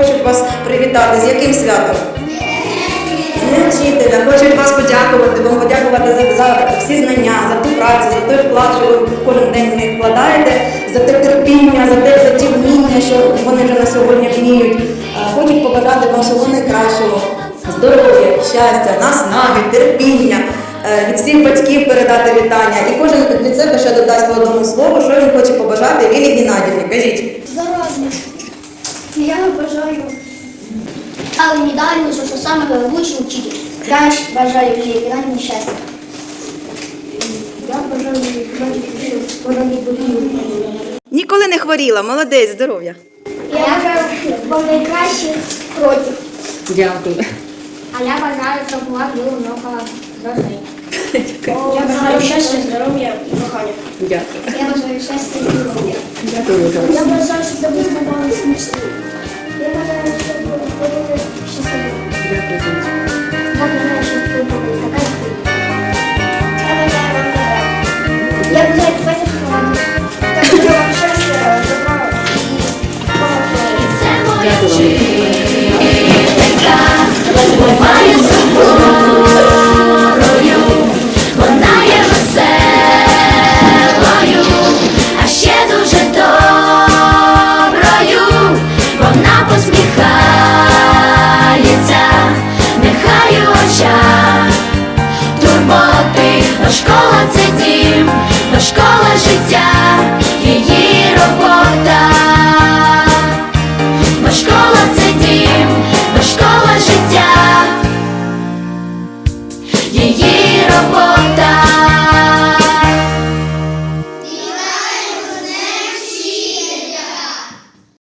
хочуть вас привітати. З яким святом? З вчителя. Хочуть вас подякувати, вам подякувати за, за всі знання, за ту працю, за той вклад, що ви кожен день в них вкладаєте, за те терпіння, за те за ті вміння, що вони вже на сьогодні вміють. Хочуть побажати вам всього найкращого, здоров'я, щастя, наснаги, терпіння. Е, Від всіх батьків передати вітання. І кожен від себе ще додасть по одному слову, що він хоче побажати. Здоров'я. Я бажаю. Але медальну, що саме лучший учитель. Я бажаю Лілії Геннадівні щастя. Я бажаю Лілії Геннадівні, щоб вона не боліла. Ніколи не хворіла, молодець, здоров'я. Я бажаю вам найкращих років. Дякую. А я бажаю, щоб у вас було много грошей. Я бажаю щастя, здоров'я і кохання. Дякую. Я бажаю щастя і здоров'я. Дякую за Я бажаю, щоб ви здавали смішні. Я бажаю, щоб ви були щасливі. Дякую. Я бажаю, щоб ви були така як ви. Я бажаю вам добра. Я бажаю тебе шоколаду. Я бажаю вам щастя, добра і Дякую вам. школа це дім, бо школа життя.